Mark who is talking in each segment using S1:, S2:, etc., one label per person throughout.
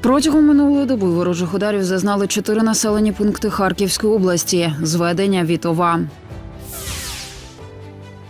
S1: Протягом минулої доби ворожих ударів зазнали чотири населені пункти Харківської області. Зведення Вітова.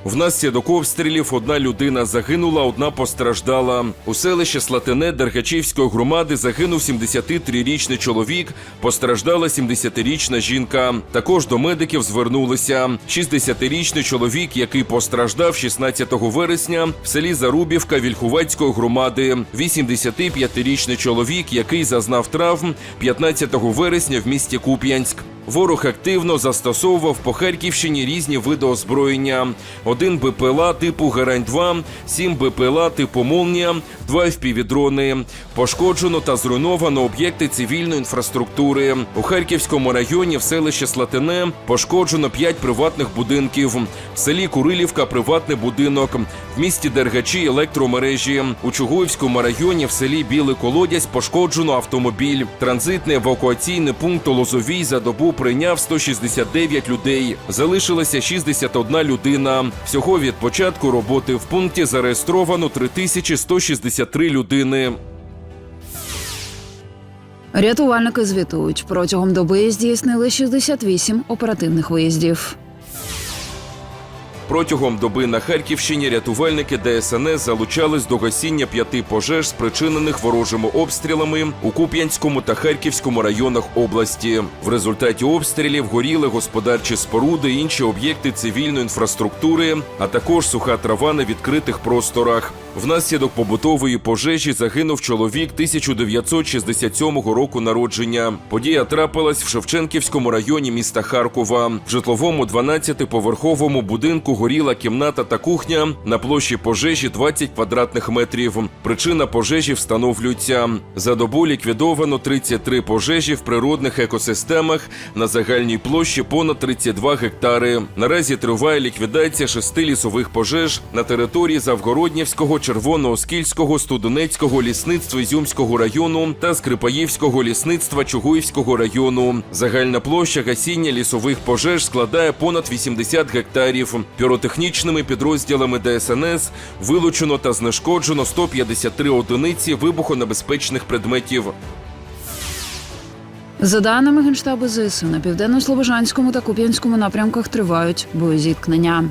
S2: Внаслідок обстрілів одна людина загинула, одна постраждала. У селищі Слатине Дергачівської громади загинув 73-річний чоловік, постраждала 70-річна жінка. Також до медиків звернулися 60-річний чоловік, який постраждав 16 вересня в селі Зарубівка Вільхувацької громади. 85-річний чоловік, який зазнав травм 15 вересня в місті Куп'янськ. Ворог активно застосовував по Харківщині різні види озброєння: один БПЛА типу Герань-2, сім БПЛА типу Молнія, два FPV-дрони. Пошкоджено та зруйновано об'єкти цивільної інфраструктури. У Харківському районі в селищі Слатине пошкоджено п'ять приватних будинків. В селі Курилівка приватний будинок. В місті Дергачі електромережі. У Чугуївському районі в селі Білий Колодязь пошкоджено автомобіль. Транзитний евакуаційний пункт Лозовій за добу прийняв 169 людей. Залишилася 61 людина. Всього від початку роботи в пункті зареєстровано 3163 людини.
S1: Рятувальники звітують, протягом доби здійснили 68 оперативних виїздів.
S2: Протягом доби на Харківщині рятувальники ДСНС залучались до гасіння п'яти пожеж, спричинених ворожими обстрілами у Куп'янському та Харківському районах області. В результаті обстрілів горіли господарчі споруди, інші об'єкти цивільної інфраструктури, а також суха трава на відкритих просторах. Внаслідок побутової пожежі загинув чоловік 1967 року народження. Подія трапилась в Шевченківському районі міста Харкова. В житловому 12-поверховому будинку горіла кімната та кухня на площі пожежі 20 квадратних метрів. Причина пожежі встановлюється. За добу ліквідовано 33 пожежі в природних екосистемах на загальній площі понад 32 гектари. Наразі триває ліквідація шести лісових пожеж на території Завгороднівського, Червонооскільського, Студенецького лісництва Ізюмського району та Скрипаївського лісництва Чугуївського району. Загальна площа гасіння лісових пожеж складає понад 80 гектарів. Піротехнічними підрозділами ДСНС вилучено та знешкоджено 153 одиниці вибухонебезпечних предметів.
S1: За даними Генштабу ЗСУ, на південно-слобожанському та Куп'янському напрямках тривають боєзіткнення.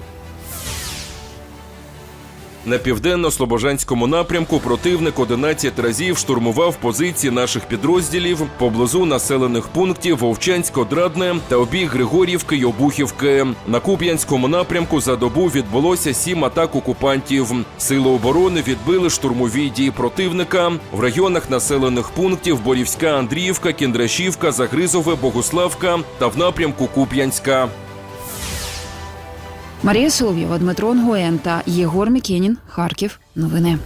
S2: На південно-слобожанському напрямку противник 11 разів штурмував позиції наших підрозділів поблизу населених пунктів Вовчансько-Драдне та обіг Григорівки й Обухівки. На Куп'янському напрямку за добу відбулося сім атак окупантів. Сили оборони відбили штурмові дії противника в районах населених пунктів Борівська, Андріївка, Кіндрашівка, Загризове, Богуславка та в напрямку Куп'янська.
S1: Марія Соловйова, Дмитро Нгуен та Єгор Мікенін. Харків. Новини.